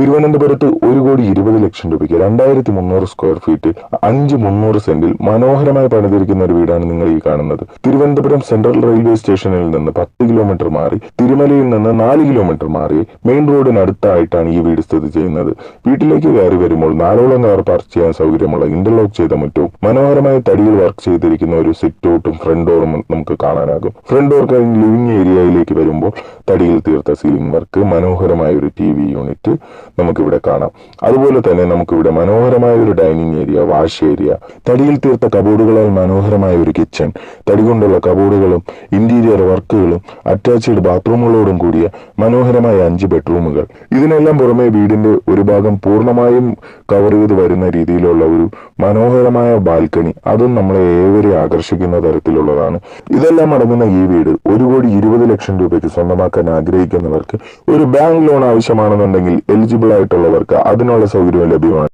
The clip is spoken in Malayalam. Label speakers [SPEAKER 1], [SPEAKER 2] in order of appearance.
[SPEAKER 1] തിരുവനന്തപുരത്ത് ഒരു കോടി ഇരുപത് ലക്ഷം രൂപയ്ക്ക് രണ്ടായിരത്തി മുന്നൂറ് സ്ക്വയർ ഫീറ്റ് അഞ്ച് മുന്നൂറ് സെന്റിൽ മനോഹരമായി പണിതിരിക്കുന്ന ഒരു വീടാണ് നിങ്ങൾ ഈ കാണുന്നത്. തിരുവനന്തപുരം സെൻട്രൽ റെയിൽവേ സ്റ്റേഷനിൽ നിന്ന് പത്ത് കിലോമീറ്റർ മാറി തിരുമലയിൽ നിന്ന് നാല് കിലോമീറ്റർ മാറി മെയിൻ റോഡിനടുത്തായിട്ടാണ് ഈ വീട് സ്ഥിതി ചെയ്യുന്നത്. വീട്ടിലേക്ക് കയറി വരുമ്പോൾ നാലോളം കാർ പാർക്ക് ചെയ്യാൻ സൗകര്യമുള്ള ഇന്റർലോക്ക് ചെയ്ത മുറ്റവും മനോഹരമായ തടിയിൽ വർക്ക് ചെയ്തിരിക്കുന്ന ഒരു സിറ്റ് ഔട്ടും ഫ്രണ്ട് ഡോറും നമുക്ക് കാണാനാകും. ഫ്രണ്ട് ഡോർ കഴിഞ്ഞ് ലിവിംഗ് ഏരിയയിലേക്ക് വരുമ്പോൾ തടിയിൽ തീർത്ത സീലിംഗ് വർക്ക് മനോഹരമായ ഒരു ടി വി യൂണിറ്റ് നമുക്കിവിടെ കാണാം. അതുപോലെ തന്നെ നമുക്കിവിടെ മനോഹരമായ ഒരു ഡൈനിങ് ഏരിയ വാഷ് ഏരിയ. തടിയിൽ തീർത്ത കബോർഡുകളാൽ മനോഹരമായ ഒരു കിച്ചൺ. തടി കൊണ്ടുള്ള കബോർഡുകളും ഇന്റീരിയർ വർക്കുകളും അറ്റാച്ച്ഡ് ബാത്റൂമുകളോടും കൂടിയ മനോഹരമായ അഞ്ച് ബെഡ്റൂമുകൾ. ഇതിനെല്ലാം പുറമെ വീടിന്റെ ഒരു ഭാഗം പൂർണമായും കവർ ചെയ്ത് വരുന്ന രീതിയിലുള്ള ഒരു മനോഹരമായ ബാൽക്കണി. അതും നമ്മളെ ഏവരെ ആകർഷിക്കുന്ന തരത്തിലുള്ളതാണ്. ഇതെല്ലാം അടങ്ങുന്ന ഈ വീട് ഒരു കോടി ഇരുപത് ലക്ഷം രൂപയ്ക്ക് സ്വന്തമാക്കാൻ ആഗ്രഹിക്കുന്നവർക്ക് ഒരു ബാങ്ക് ലോൺ ആവശ്യമാണെന്നുണ്ടെങ്കിൽ എലിജിബിൾ ആയിട്ടുള്ളവർക്ക് അതിനുള്ള സൗകര്യം ലഭ്യമാണ്.